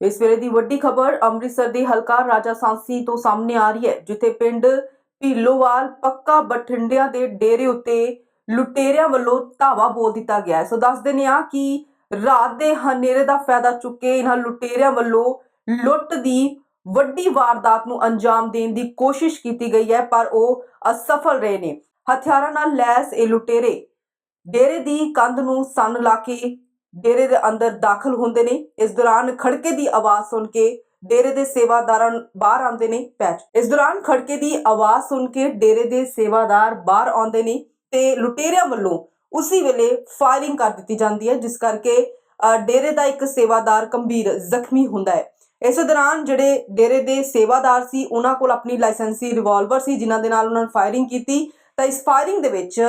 ਇਸ ਵੇਲੇ ਦੀ ਵੱਡੀ ਖਬਰ, ਅੰਮ੍ਰਿਤਸਰ ਦੇ ਹਲਕਾ ਰਾਜਾ ਸਾਂਸੀ ਤੋਂ ਸਾਹਮਣੇ ਆ ਰਹੀ ਹੈ, ਜਿੱਥੇ ਪਿੰਡ ਭੀਲੋਵਾਲ ਪੱਕਾ ਬਠਿੰਡਿਆਂ ਦੇ ਡੇਰੇ ਉੱਤੇ ਲੁਟੇਰਿਆਂ ਵੱਲੋਂ ਧਾਵਾ ਬੋਲ ਦਿੱਤਾ ਗਿਆ ਹੈ। ਸੋ ਦੱਸ ਦਿੰਦੇ ਆ ਕਿ ਰਾਤ ਦੇ ਹਨੇਰੇ ਦਾ ਫਾਇਦਾ ਚੁੱਕੇ ਇਹਨਾਂ ਲੁਟੇਰਿਆਂ ਵੱਲੋਂ ਲੁੱਟ ਦੀ ਵੱਡੀ ਵਾਰਦਾਤ ਨੂੰ ਅੰਜਾਮ ਦੇਣ ਦੀ ਕੋਸ਼ਿਸ਼ ਕੀਤੀ ਗਈ ਹੈ, ਪਰ ਉਹ ਅਸਫਲ ਰਹੇ ਨੇ। ਹਥਿਆਰਾਂ ਨਾਲ ਲੈਸ ਇਹ ਲੁਟੇਰੇ। ਡੇਰੇ ਦੀ ਕੰਧ ਨੂੰ ਸੰਨ ਲਾ ਕੇ ਡੇਰੇ ਦੇ ਅੰਦਰ ਦਾਖਲ ਹੁੰਦੇ ਨੇ। ਇਸ ਦੌਰਾਨ ਖੜਕੇ ਦੀ ਆਵਾਜ਼ ਸੁਣ ਕੇ ਡੇਰੇ ਦੇ ਸੇਵਾਦਾਰਾਂ ਬਾਹਰ ਆਉਂਦੇ ਨੇ ਪੈਚ ਇਸ ਦੌਰਾਨ ਖੜਕੇ ਦੀ ਆਵਾਜ਼ ਸੁਣ ਕੇ ਡੇਰੇ ਦੇ ਸੇਵਾਦਾਰ ਬਾਹਰ ਆਉਂਦੇ ਨੇ ਤੇ ਲੁਟੇਰਿਆਂ ਵੱਲੋਂ ਉਸੇ ਵੇਲੇ ਫਾਇਰਿੰਗ ਕਰ ਦਿੱਤੀ ਜਾਂਦੀ ਹੈ ਜਿਸ ਕਰਕੇ ਅ, ਡੇਰੇ ਦਾ ਇੱਕ ਸੇਵਾਦਾਰ ਗੰਭੀਰ ਜ਼ਖਮੀ ਹੁੰਦਾ ਹੈ। ਇਸ ਦੌਰਾਨ ਜਿਹੜੇ ਡੇਰੇ ਦੇ ਸੇਵਾਦਾਰ ਸੀ ਉਹਨਾਂ ਕੋਲ ਆਪਣੀ ਲਾਇਸੈਂਸੀ ਰਿਵਾਲਵਰ ਸੀ ਜਿਨ੍ਹਾਂ ਦੇ ਨਾਲ ਉਹਨਾਂ ਨੇ ਫਾਇਰਿੰਗ ਕੀਤੀ। ਤਾਂ ਇਸ ਫਾਇਰਿੰਗ ਦੇ ਵਿੱਚ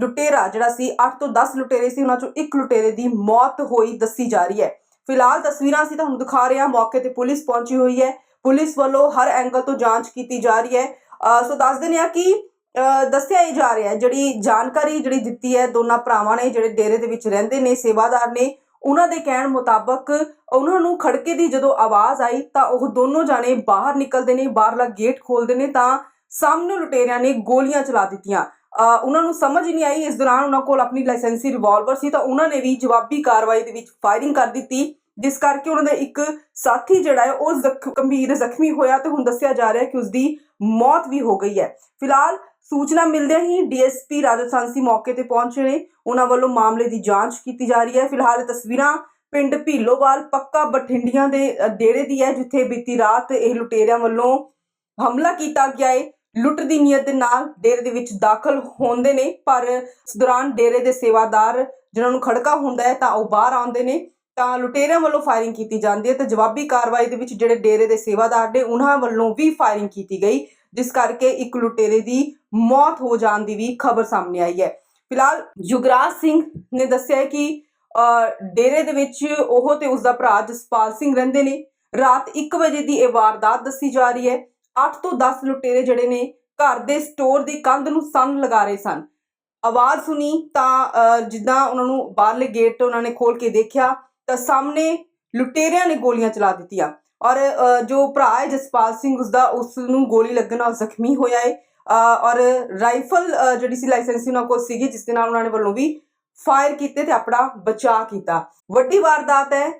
ਲੁਟੇਰਾ ਜਿਹੜਾ ਸੀ 8 ਤੋਂ 10 ਲੁਟੇਰੇ ਸੀ, ਉਹਨਾਂ ਚੋਂ ਇੱਕ ਲੁਟੇਰੇ ਦੀ ਮੌਤ ਹੋਈ ਦੱਸੀ ਜਾ ਰਹੀ ਹੈ। ਫਿਲਹਾਲ ਤਸਵੀਰਾਂ ਅਸੀਂ ਤੁਹਾਨੂੰ ਦਿਖਾ ਰਹੇ ਹਾਂ, ਮੌਕੇ ਤੇ ਪੁਲਿਸ ਪਹੁੰਚੀ ਹੋਈ ਹੈ। ਪੁਲਿਸ ਵੱਲੋਂ ਹਰ ਐਂਗਲ ਤੋਂ ਜਾਂਚ ਕੀਤੀ ਜਾ ਰਹੀ ਹੈ। ਸੋ ਦੱਸ ਦਿੰਦੇ ਹਾਂ ਕਿ ਦੱਸਿਆ ਇਹ ਜਾ ਰਿਹਾ ਜਿਹੜੀ ਜਾਣਕਾਰੀ ਜਿਹੜੀ ਦਿੱਤੀ ਹੈ, ਦੋਨਾਂ ਭਰਾਵਾਂ ਨੇ, ਜਿਹੜੇ ਡੇਰੇ ਦੇ ਵਿੱਚ ਰਹਿੰਦੇ ਨੇ, ਸੇਵਾਦਾਰ ਨੇ, ਉਹਨਾਂ ਦੇ ਕਹਿਣ ਮੁਤਾਬਕ ਉਹਨਾਂ ਨੂੰ ਖੜਕੇ ਦੀ ਜਦੋਂ ਆਵਾਜ਼ ਆਈ ਤਾਂ ਉਹ ਦੋਨੋਂ ਜਾਣੇ ਬਾਹਰ ਨਿਕਲਦੇ ਨੇ, ਬਾਹਰਲਾ ਗੇਟ ਖੋਲਦੇ ਨੇ ਤਾਂ ਸਾਹਮਣੇ ਲੁਟੇਰਿਆਂ ਨੇ ਗੋਲੀਆਂ ਚਲਾ ਦਿੱਤੀਆਂ। ਉਹਨਾਂ ਨੂੰ ਸਮਝ ਨਹੀਂ ਆਈ। ਇਸ ਦੌਰਾਨ ਉਹਨਾਂ ਕੋਲ ਆਪਣੀ ਲਾਇਸੈਂਸੀ ਰਿਵਾਲਵਰ ਸੀ ਤਾਂ ਉਹਨਾਂ ਨੇ ਵੀ ਜਵਾਬੀ ਕਾਰਵਾਈ ਦੇ ਵਿੱਚ ਫਾਇਰਿੰਗ ਕਰ ਦਿੱਤੀ, ਜਿਸ ਕਰਕੇ ਉਹਨਾਂ ਦਾ ਇੱਕ ਸਾਥੀ ਜਿਹੜਾ ਹੈ, ਉਹ ਗੰਭੀਰ ਜ਼ਖਮੀ ਹੋਇਆ ਤੇ ਹੁਣ ਦੱਸਿਆ ਜਾ ਰਿਹਾ ਹੈ ਕਿ ਉਸ ਦੀ ਮੌਤ ਵੀ ਹੋ ਗਈ ਹੈ। ਫਿਲਹਾਲ ਸੂਚਨਾ ਮਿਲਦਿਆਂ ਹੀ ਡੀਐਸਪੀ ਰਾਜਸਥਾਨਸੀ ਮੌਕੇ ਤੇ ਪਹੁੰਚੇ ਨੇ। ਉਹਨਾਂ ਵੱਲੋਂ ਮਾਮਲੇ ਦੀ ਜਾਂਚ ਕੀਤੀ ਜਾ ਰਹੀ ਹੈ। ਫਿਲਹਾਲ ਇਹ ਤਸਵੀਰਾਂ ਪਿੰਡ ਭੀਲੋਵਾਲ, ਪੱਕਾ ਬਠਿੰਡੀਆਂ ਦੇ ਡੇਰੇ ਦੀ ਹੈ, ਜਿੱਥੇ ਬੀਤੀ ਰਾਤ ਇਹ ਲੁਟੇਰਿਆਂ ਵੱਲੋਂ ਹਮਲਾ ਕੀਤਾ ਗਿਆ ਹੈ। ਲੁੱਟ ਦੀ ਨੀਅਤ ਦੇ ਨਾਲ ਡੇਰੇ ਦੇ ਵਿੱਚ ਦਾਖਲ ਹੁੰਦੇ ਨੇ, ਪਰ ਇਸ ਦੌਰਾਨ ਡੇਰੇ ਦੇ ਸੇਵਾਦਾਰ ਜਿਨ੍ਹਾਂ ਨੂੰ ਖੜਕਾ ਹੁੰਦਾ ਹੈ ਤਾਂ ਉਹ ਬਾਹਰ ਆਉਂਦੇ ਨੇ। ਤਾਂ ਲੁਟੇਰਿਆਂ ਵੱਲੋਂ ਫਾਇਰਿੰਗ ਕੀਤੀ ਜਾਂਦੀ ਹੈ ਤੇ ਜਵਾਬੀ ਕਾਰਵਾਈ ਦੇ ਵਿੱਚ ਜਿਹੜੇ ਡੇਰੇ ਦੇ ਸੇਵਾਦਾਰ ਨੇ, ਉਹਨਾਂ ਵੱਲੋਂ ਵੀ ਫਾਇਰਿੰਗ ਕੀਤੀ ਗਈ, ਜਿਸ ਕਰਕੇ ਇੱਕ ਲੁਟੇਰੇ ਦੀ ਮੌਤ ਹੋ ਜਾਣ ਦੀ ਵੀ ਖਬਰ ਸਾਹਮਣੇ ਆਈ ਹੈ। ਫਿਲਹਾਲ ਯੁਗਰਾਜ ਸਿੰਘ ਨੇ ਦੱਸਿਆ ਕਿ ਡੇਰੇ ਦੇ ਵਿੱਚ ਉਹ ਤੇ ਉਸ ਦਾ ਭਰਾ ਜਸਪਾਲ ਸਿੰਘ ਰਹਿੰਦੇ ਨੇ। ਰਾਤ 1 ਵਜੇ ਦੀ ਇਹ ਵਾਰਦਾਤ ਦੱਸੀ ਜਾ ਰਹੀ ਹੈ। 8 ਤੋਂ 10 ਲੁਟੇਰੇ ਜਿਹੜੇ ਨੇ ਘਰ ਦੇ ਸਟੋਰ ਦੀ ਕੰਧ ਨੂੰ ਸੰਨ ਲਗਾ ਰਹੇ ਸਨ। ਆਵਾਜ਼ ਸੁਣੀ ਤਾਂ ਜਿੱਦਾਂ ਉਹਨਾਂ ਨੂੰ ਬਾਹਰਲੇ ਗੇਟ ਉਹਨਾਂ ਨੇ ਖੋਲ ਕੇ ਦੇਖਿਆ ਤਾਂ ਸਾਹਮਣੇ ਲੁਟੇਰਿਆਂ ਨੇ ਗੋਲੀਆਂ ਚਲਾ ਦਿੱਤੀਆਂ। ਔਰ ਜੋ ਭਰਾ ਹੈ ਜਸਪਾਲ ਸਿੰਘ ਉਸਦਾ ਉਸ ਨੂੰ ਗੋਲੀ ਲੱਗਣ ਨਾਲ ਜ਼ਖਮੀ ਹੋਇਆ ਹੈ ਅ, ਔਰ ਰਾਈਫਲ ਅ, ਜਿਹੜੀ ਸੀ ਲਾਇਸੈਂਸੀ ਉਹਨਾਂ ਕੋਲ ਸੀਗੀ ਜਿਸ ਦੇ ਨਾਲ ਉਹਨਾਂ ਨੇ ਵੱਲੋਂ ਵੀ ਫਾਇਰ ਕੀਤੇ ਤੇ ਆਪਣਾ ਬਚਾਅ ਕੀਤਾ। ਵੱਡੀ ਵਾਰਦਾਤ ਹੈ।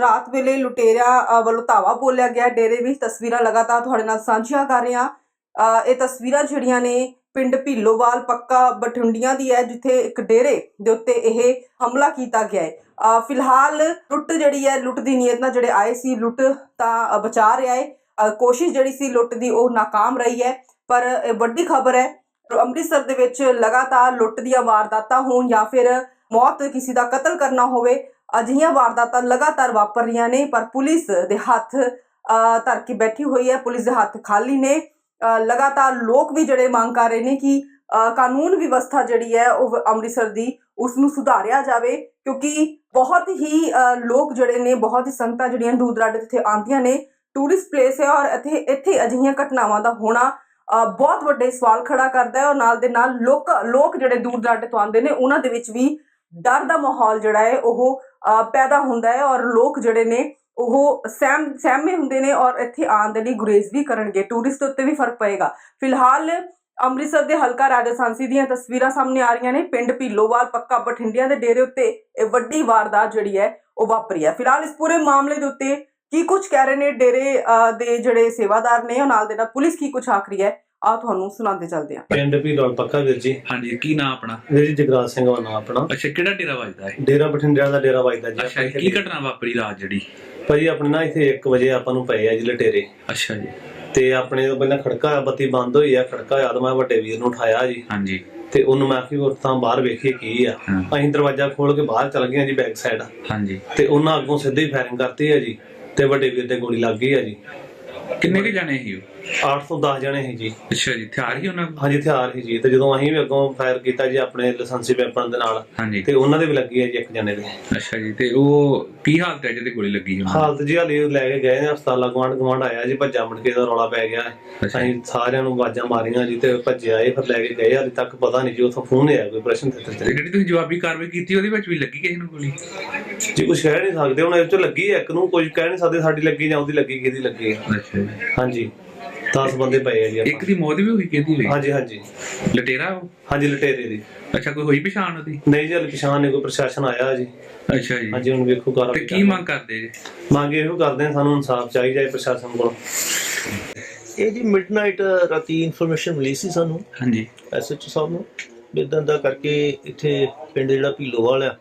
ਰਾਤ ਵੇਲੇ ਲੁਟੇਰਿਆਂ ਵੱਲੋਂ ਧਾਵਾ ਬੋਲਿਆ ਗਿਆ। ਡੇਰੇ ਵਿੱਚ ਤਸਵੀਰਾਂ ਲਗਾਤਾਰ ਤੁਹਾਡੇ ਨਾਲ ਸਾਂਝੀਆਂ ਕਰ ਰਹੇ। ਹਾਂ ਇਹ ਤਸਵੀਰਾਂ ਜਿਹੜੀਆਂ ਨੇ ਪਿੰਡ ਭੀਲੋਵਾਲ, ਪੱਕਾ ਬਠੁੰਡੀਆਂ ਦੀ ਹੈ, ਜਿੱਥੇ ਇੱਕ ਡੇਰੇ ਦੇ ਉੱਤੇ ਇਹ ਹਮਲਾ ਕੀਤਾ ਗਿਆ ਹੈ। ਫਿਲਹਾਲ ਲੁੱਟ ਜਿਹੜੀ ਹੈ, ਲੁੱਟ ਦੀ ਨੀਅਤ ਨਾਲ ਜਿਹੜੇ ਆਏ ਸੀ, ਲੁੱਟ ਤਾਂ ਬਚਾ ਰਿਹਾ ਹੈ। ਕੋਸ਼ਿਸ਼ ਜਿਹੜੀ ਸੀ ਲੁੱਟ ਦੀ, ਉਹ ਨਾਕਾਮ ਰਹੀ ਹੈ। ਪਰ ਇਹ ਵੱਡੀ ਖਬਰ ਹੈ ਅੰਮ੍ਰਿਤਸਰ ਦੇ ਵਿੱਚ ਲਗਾਤਾਰ ਲੁੱਟ ਦੀਆਂ ਵਾਰਦਾਤਾਂ ਹੋਣ ਜਾਂ ਫਿਰ ਮੌਤ ਕਿਸੇ ਦਾ ਕਤਲ ਕਰਨਾ ਹੋਵੇ, ਅਜਿਹੀਆਂ ਵਾਰਦਾਤਾਂ ਲਗਾਤਾਰ ਵਾਪਰ ਰਹੀਆਂ ਨੇ, ਪਰ ਪੁਲਿਸ ਦੇ ਹੱਥ ਧਰ ਕੇ ਬੈਠੀ ਹੋਈ ਹੈ, ਪੁਲਿਸ ਦੇ ਹੱਥ ਖਾਲੀ ਨੇ। ਲਗਾਤਾਰ ਲੋਕ ਵੀ ਜਿਹੜੇ ਮੰਗ ਕਰ ਰਹੇ ਨੇ ਕਿ ਕਾਨੂੰਨ ਵਿਵਸਥਾ ਜਿਹੜੀ ਹੈ ਉਹ ਅੰਮ੍ਰਿਤਸਰ ਦੀ ਉਸ ਨੂੰ ਸੁਧਾਰਿਆ ਜਾਵੇ, ਕਿਉਂਕਿ ਬਹੁਤ ਹੀ ਲੋਕ ਜਿਹੜੇ ਨੇ, ਬਹੁਤ ਹੀ ਸੰਗਤਾਂ ਜਿਹੜੀਆਂ ਦੂਰ ਦਰਾਡੇ ਤੋਂ ਇੱਥੇ ਆਉਂਦੀਆਂ ਨੇ ਟੂਰਿਸਟ ਪਲੇਸ ਹੈ ਔਰ ਇੱਥੇ ਇੱਥੇ ਅਜਿਹੀਆਂ ਘਟਨਾਵਾਂ ਦਾ ਹੋਣਾ ਬਹੁਤ ਵੱਡੇ ਸਵਾਲ ਖੜਾ ਕਰਦਾ ਹੈ ਔਰ ਨਾਲ ਦੇ ਨਾਲ ਲੋਕ ਲੋਕ ਜਿਹੜੇ ਦੂਰ ਦਰਾਡੇ ਤੋਂ ਆਉਂਦੇ ਨੇ, ਉਹਨਾਂ ਦੇ ਵਿੱਚ ਵੀ ਡਰ ਦਾ ਮਾਹੌਲ ਜਿਹੜਾ ਹੈ, ਉਹ ਪੈਦਾ ਹੁੰਦਾ ਹੈ ਔਰ ਲੋਕ ਜਿਹੜੇ ਨੇ, ਉਹ ਸਹਿਮ, ਸਹਿਮੇ ਹੁੰਦੇ ਨੇ ਔਰ ਇੱਥੇ ਆਉਣ ਦੇ ਲਈ ਗੁਰੇਜ਼ ਵੀ ਕਰਨਗੇ। ਟੂਰਿਸਟ ਉੱਤੇ ਵੀ ਫ਼ਰਕ ਪਏਗਾ। ਫਿਲਹਾਲ ਅੰਮ੍ਰਿਤਸਰ ਦੇ ਹਲਕਾ ਰਾਜਸਥਾਨਸੀ ਦੀਆਂ ਤਸਵੀਰਾਂ ਸਾਹਮਣੇ ਆ ਰਹੀਆਂ ਨੇ। ਪਿੰਡ ਭੀਲੋਵਾਲ, ਪੱਕਾ ਬਠਿੰਡਿਆਂ ਦੇ ਡੇਰੇ ਉੱਤੇ ਇਹ ਵੱਡੀ ਵਾਰਦਾਤ ਜਿਹੜੀ ਹੈ, ਉਹ ਵਾਪਰੀ ਹੈ। ਫਿਲਹਾਲ ਇਸ ਪੂਰੇ ਮਾਮਲੇ ਦੇ ਉੱਤੇ ਕੀ ਕੁਝ ਕਹਿ ਰਹੇ ਨੇ ਡੇਰੇ ਦੇ ਜਿਹੜੇ ਸੇਵਾਦਾਰ ਨੇ ਉਹ ਨਾਲ ਦੇ ਨਾਲ ਪੁਲਿਸ ਕੀ ਕੁਝ ਆਖ ਰਹੀ ਹੈ? ਆ ਤੁਹਾਨੂੰ ਸੁਣਾਉਂਦੇ ਚੱਲਦੇ ਹਾਂ। ਪਿੰਡ ਵੀ ਲੋਲ ਪੱਕਾ ਵੀਰ ਜੀ। ਹਾਂਜੀ ਕੀ ਨਾਂ ਆਪਣਾ? ਵੀਰ ਜੀ ਜਗਰਾਜ ਸਿੰਘ ਦਾ ਨਾਮ ਆਪਣਾ। ਅੱਛਾ ਕਿਹੜਾ ਡੇਰਾ ਵੱਜਦਾ ਹੈ ਡੇਰਾ ਬਠਿੰਡਿਆਂ ਦਾ ਡੇਰਾ ਵੱਜਦਾ ਜੀ। ਅੱਛਾ ਕੀ ਘਟਨਾ ਵਾਪਰੀ ਰਾਤ ਜਿਹੜੀ? ਭਾਜੀ ਆਪਣੇ ਨਾ ਇੱਥੇ 1 ਵਜੇ ਆਪਾਂ ਨੂੰ ਪਏ ਆ ਜੀ ਲਟੇਰੇ। ਅੱਛਾ ਜੀ। ਤੇ ਆਪਣੇ ਤੋਂ ਪਹਿਲਾਂ ਖੜਕਾ ਬੱਤੀ ਬੰਦ ਹੋਈ ਆ ਖੜਕਾ ਮੈਂ ਵੱਡੇ ਵੀਰ ਨੂੰ ਉਠਾਇਆ ਜੀ। ਹਾਂਜੀ। ਤੇ ਉਹਨੂੰ ਮੈਂ ਆਖੀ ਤਾਂ ਬਾਹਰ ਵੇਖੀਏ ਕੀ ਆ। ਅਸੀਂ ਦਰਵਾਜ਼ਾ ਖੋਲ ਕੇ ਬਾਹਰ ਚਲ ਗਏ ਜੀ ਬੈਕ ਸਾਈਡ ਹਾਂਜੀ। ਤੇ ਉਹਨਾਂ ਅੱਗੋਂ ਸਿੱਧੀ ਫਾਇਰਿੰਗ ਕਰਤੀ ਆ ਜੀ। ਤੇ ਵੱਡੇ ਵੀਰ ਤੇ ਗੋਲੀ ਲੱਗ ਗਈ ਆ ਜੀ। ਕਿੰਨੇ ਕੁ ਜਾਣੇ ਸੀ ਉਹ? 8 ਤੋਂ 10 ਜਣੇ ਸੀ ਜੀ। ਅੱਛਾ ਜੀ ਹਥਿਆਰ ਹੀ ਉਹਨਾਂ ਕੋਲ? ਹਾਂਜੀ ਹਥਿਆਰ ਸੀ ਜੀ। ਤੇ ਜਦੋਂ ਅਸੀਂ ਵੀ ਅੱਗੋਂ ਫਾਇਰ ਕੀਤਾ ਜੀ ਆਪਣੇ ਲਾਇਸੈਂਸੀ ਵੈਪਨ ਦੇ ਨਾਲ ਹਾਂਜੀ। ਤੇ ਉਹਨਾਂ ਦੇ ਵੀ ਲੱਗੀ ਹੈ ਜੀ ਇੱਕ ਜਣੇ ਦੇ। ਅੱਛਾ ਜੀ ਤੇ ਉਹ ਕੀ ਹਾਲਤ ਹੈ ਜਿਹਦੇ ਗੋਲੀ ਲੱਗੀ ਨੂੰ? ਹਾਲਤ ਜੀ ਹਾਲੇ ਲੈ ਕੇ ਗਏ ਨੇ ਹਸਪਤਾਲ ਗਵਾਂਡ ਗਵਾਂਡ ਆਇਆ ਜੀ ਭੱਜਾ ਮੁੜ ਕੇ ਦਾ ਰੌਲਾ ਪੈ ਗਿਆ। ਅੱਛਾ ਅਸੀਂ ਸਾਰਿਆਂ ਨੂੰ ਆਵਾਜ਼ਾਂ ਮਾਰੀਆਂ ਜੀ ਤੇ ਭੱਜੇ ਆਏ ਫਿਰ ਲੈ ਕੇ ਗਏ। ਹਾਲੇ ਤੱਕ ਪਤਾ ਨਹੀਂ ਜੀ ਉੱਥੋਂ ਫੋਨ ਆਇਆ ਕੋਈ ਪ੍ਰਸ਼ਨ ਤੇ ਤੇ ਜਿਹੜੀ ਤੁਸੀਂ ਜਵਾਬੀ ਕਾਰਵਾਈ ਕੀਤੀ ਉਹਦੇ ਵਿੱਚ ਵੀ ਲੱਗੀ ਕਿਸੇ ਨੂੰ ਗੋਲੀ? ਜੀ ਕੁਝ ਕਹਿ ਨਹੀਂ ਸਕਦੇ ਹੁਣ ਇਹ ਚ ਲੱਗੀ ਹੈ ਇੱਕ ਨੂੰ ਕੁਝ ਕਹਿ ਨਹੀਂ ਸਕਦੇ ਸਾਡੀ ਲੱਗੀ ਜਾਂ ਉਹਦੀ ਲੱਗੀ ਕਿਹਦੀ ਲੱਗੀ ਹੈ। ਅੱਛਾ ਜੀ। ਹਾਂਜੀ। 10 ਬੰਦੇ ਪਏ ਆ ਜੀ ਇੱਕ ਆਪਾਂ। ਦੀ ਮੌਤ ਵੀ ਹੋਈ ਕਿਹਦੀ ਹੋਈ? ਹਾਂਜੀ ਹਾਂਜੀ। ਲਟੇਰਾ ਉਹ? ਹਾਂਜੀ ਲਟੇਰੇ ਦੀ। ਅੱਛਾ ਕੋਈ ਹੋਈ ਪਛਾਣ ਉਹਦੀ? ਨਹੀਂ ਜੀ ਹਾਲੇ ਪਛਾਣ ਨਹੀਂ ਕੋਈ ਪ੍ਰਸ਼ਾਸਨ ਆਇਆ ਜੀ। ਅੱਛਾ ਜੀ। ਹਾਂਜੀ ਹੁਣ ਵੇਖੋ ਕਰ ਤੇ ਕੀ ਮੰਗ ਕਰਦੇ ਜੀ? ਮੰਗ ਇਹੋ ਕਰਦੇ ਆ ਸਾਨੂੰ ਇਨਸਾਫ ਚਾਹੀਦਾ ਹੈ ਪ੍ਰਸ਼ਾਸਨ ਕੋਲ। ਇਹ ਜੀ ਮਿਡਨਾਈਟ ਰਾਤੀ ਇਨਫੋਰਮੇਸ਼ਨ ਮਿਲੀ ਸੀ ਸਾਨੂੰ। ਹਾਂਜੀ। ਐਸਐਚਓ ਸਾਹਿਬ ਨੂੰ। ਵੀ ਦਾ ਕਰਕੇ ਇੱਥੇ ਪਿੰਡ ਜਿਹੜਾ ਭੀਲੋਵਾਲ ਆ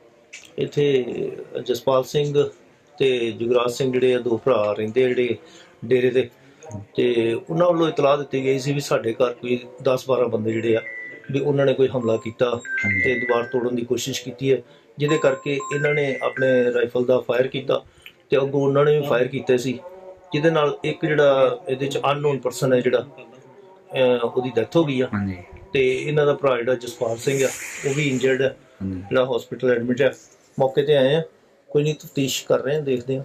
ਇੱਥੇ ਜਸਪਾਲ ਸਿੰਘ ਤੇ ਜੁਗਰਾਜ ਸਿੰਘ ਜਿਹੜੇ ਆ ਦੋ ਭਰਾ ਰਹਿੰਦੇ ਆ ਜਿਹੜੇ ਡੇਰੇ ਤੇ। ਤੇ ਉਹਨਾਂ ਵੱਲੋਂ ਇਤਲਾਹ ਦਿੱਤੀ ਗਈ ਸੀ ਵੀ ਸਾਡੇ ਘਰ ਕੋਈ 10-12 ਬੰਦੇ ਜਿਹੜੇ ਆ ਵੀ ਉਹਨਾਂ ਨੇ ਕੋਈ ਹਮਲਾ ਕੀਤਾ ਤੇ ਦੀਵਾਰ ਤੋੜਨ ਦੀ ਕੋਸ਼ਿਸ਼ ਕੀਤੀ ਹੈ ਜਿਹਦੇ ਕਰਕੇ ਇਹਨਾਂ ਨੇ ਆਪਣੇ ਰਾਈਫਲ ਦਾ ਫਾਇਰ ਕੀਤਾ ਤੇ ਅੱਗੋਂ ਉਹਨਾਂ ਨੇ ਵੀ ਫਾਇਰ ਕੀਤੇ ਸੀ ਜਿਹਦੇ ਨਾਲ ਇੱਕ ਜਿਹੜਾ ਇਹਦੇ ਚ ਅਨਨੋਨ ਪਰਸਨ ਹੈ ਜਿਹੜਾ ਉਹਦੀ ਡੈਥ ਹੋ ਗਈ ਆ। ਹਾਂਜੀ। ਤੇ ਇਹਨਾਂ ਦਾ ਭਰਾ ਜਿਹੜਾ ਜਸਪਾਲ ਸਿੰਘ ਆ ਉਹ ਵੀ ਇੰਜਰਡ ਹੈ ਜਿਹੜਾ ਹਸਪੀਟਲ ਐਡਮਿਟ ਹੈ। ਮੌਕੇ ਤੇ ਆਏ ਆ ਕੋਈ ਨਹੀਂ ਤਫਤੀਸ਼ ਕਰ ਰਹੇ ਆ ਦੇਖਦੇ ਆ।